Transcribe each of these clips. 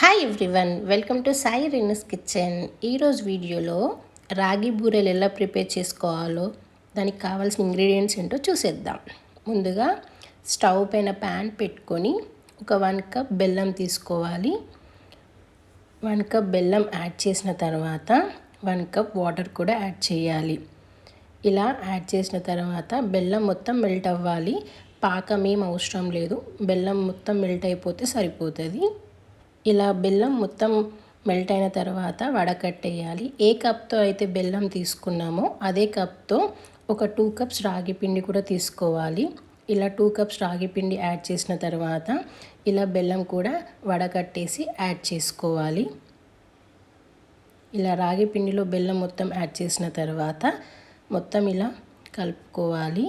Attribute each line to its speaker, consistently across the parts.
Speaker 1: Hi everyone welcome to Sai Rinas kitchen ఈరోజు వీడియోలో రాగి బూరెలు ఎలా ప్రిపేర్ చేసుకోవాలో దానికి కావాల్సిన ఇంగ్రీడియంట్స్ ఏంటో చూసేద్దాం. ముందుగా స్టవ్ పైన ప్యాన్ పెట్టుకొని ఒక వన్ కప్ బెల్లం తీసుకోవాలి. వన్ కప్ బెల్లం యాడ్ చేసిన తర్వాత వన్ కప్ వాటర్ కూడా యాడ్ చేయాలి. ఇలా యాడ్ చేసిన తర్వాత బెల్లం మొత్తం మెల్ట్ అవ్వాలి. పాకం ఏం అవసరం లేదు. బెల్లం మొత్తం మెల్ట్ అయిపోతే సరిపోతుంది. ఇలా బెల్లం మొత్తం మెల్ట్ అయిన తర్వాత వడకట్టేయాలి. ఏ కప్తో అయితే బెల్లం తీసుకున్నామో అదే కప్తో ఒక టూ కప్స్ రాగి పిండి కూడా తీసుకోవాలి. ఇలా టూ కప్స్ రాగి పిండి యాడ్ చేసిన తర్వాత ఇలా బెల్లం కూడా వడకట్టేసి యాడ్ చేసుకోవాలి. ఇలా రాగి పిండిలో బెల్లం మొత్తం యాడ్ చేసిన తర్వాత మొత్తం ఇలా కలుపుకోవాలి.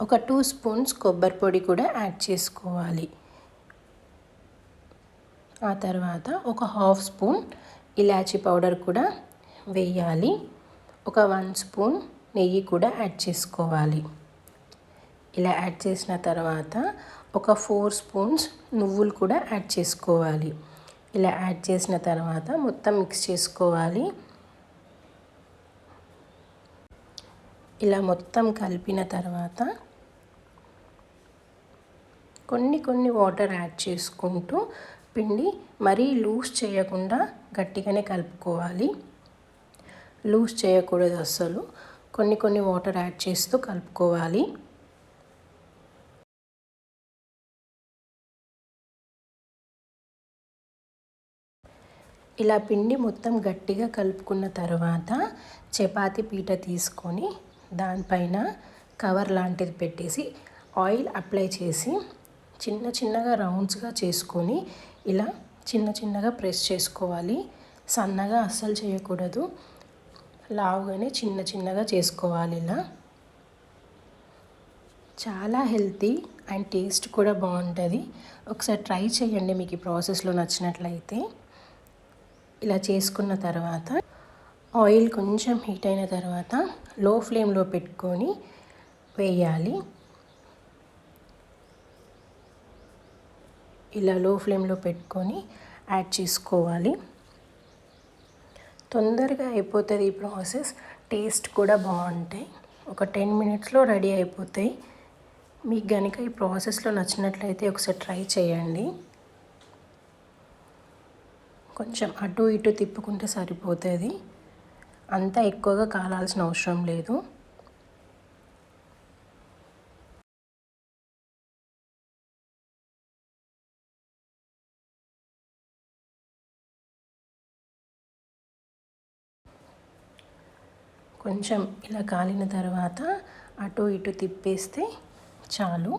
Speaker 1: ఒక టూ స్పూన్స్ కొబ్బరి పొడి కూడా యాడ్ చేసుకోవాలి. ఆ తర్వాత ఒక హాఫ్ స్పూన్ ఇలాచీ పౌడర్ కూడా వేయాలి. ఒక వన్ స్పూన్ నెయ్యి కూడా యాడ్ చేసుకోవాలి. ఇలా యాడ్ చేసిన తర్వాత ఒక ఫోర్ స్పూన్స్ నువ్వులు కూడా యాడ్ చేసుకోవాలి. ఇలా యాడ్ చేసిన తర్వాత మొత్తం మిక్స్ చేసుకోవాలి. ఇలా మొత్తం కలిపిన తర్వాత కొన్ని కొన్ని వాటర్ యాడ్ చేసుకుంటూ పిండి మరీ లూజ్ చేయకుండా గట్టిగానే కలుపుకోవాలి. లూజ్ చేయకూడదు అస్సలు. కొన్ని కొన్ని వాటర్ యాడ్ చేస్తూ కలుపుకోవాలి. ఇలా పిండి మొత్తం గట్టిగా కలుపుకున్న తర్వాత చపాతి పీట తీసుకొని దానిపైన కవర్ లాంటిది పెట్టేసి ఆయిల్ అప్లై చేసి చిన్న చిన్నగా రౌండ్స్గా చేసుకొని ఇలా చిన్న చిన్నగా ప్రెస్ చేసుకోవాలి. సన్నగా అస్సలు చేయకూడదు. లావుగానే చిన్న చిన్నగా చేసుకోవాలి ఇలా. చాలా హెల్తీ అండ్ టేస్ట్ కూడా బాగుంటుంది. ఒకసారి ట్రై చేయండి మీకు ఈ ప్రాసెస్లో నచ్చినట్లయితే. ఇలా చేసుకున్న తర్వాత ఆయిల్ కొంచెం హీట్ అయిన తర్వాత లో ఫ్లేమ్లో పెట్టుకొని వేయాలి. ఇలా లో ఫ్లేమ్లో పెట్టుకొని యాడ్ చేసుకోవాలి. తొందరగా అయిపోతుంది ఈ ప్రాసెస్ టేస్ట్ కూడా బాగుంటాయి. ఒక టెన్ మినిట్స్లో రెడీ అయిపోతాయి. మీకు కనుక ఈ ప్రాసెస్లో నచ్చినట్లయితే ఒకసారి ట్రై చేయండి. కొంచెం అటు ఇటు తిప్పుకుంటే సరిపోతుంది. అంతా ఎక్కువగా కాలాల్సిన అవసరం లేదు. కొంచెం ఇలా కాలిన తర్వాత అటు ఇటు తిప్పేస్తే చాలు.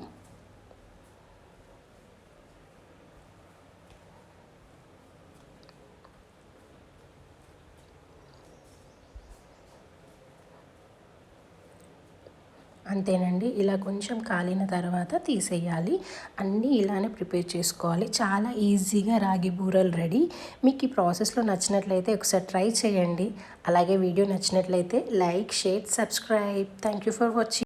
Speaker 1: అంతేనండి. ఇలా కొంచెం కాలిన తర్వాత తీసేయాలి. అన్నీ ఇలానే ప్రిపేర్ చేసుకోవాలి. చాలా ఈజీగా రాగి బూరలు రెడీ. మీకు ఈ ప్రాసెస్లో నచ్చినట్లయితే ఒకసారి ట్రై చేయండి. అలాగే వీడియో నచ్చినట్లయితే like share subscribe. Thank you for watching.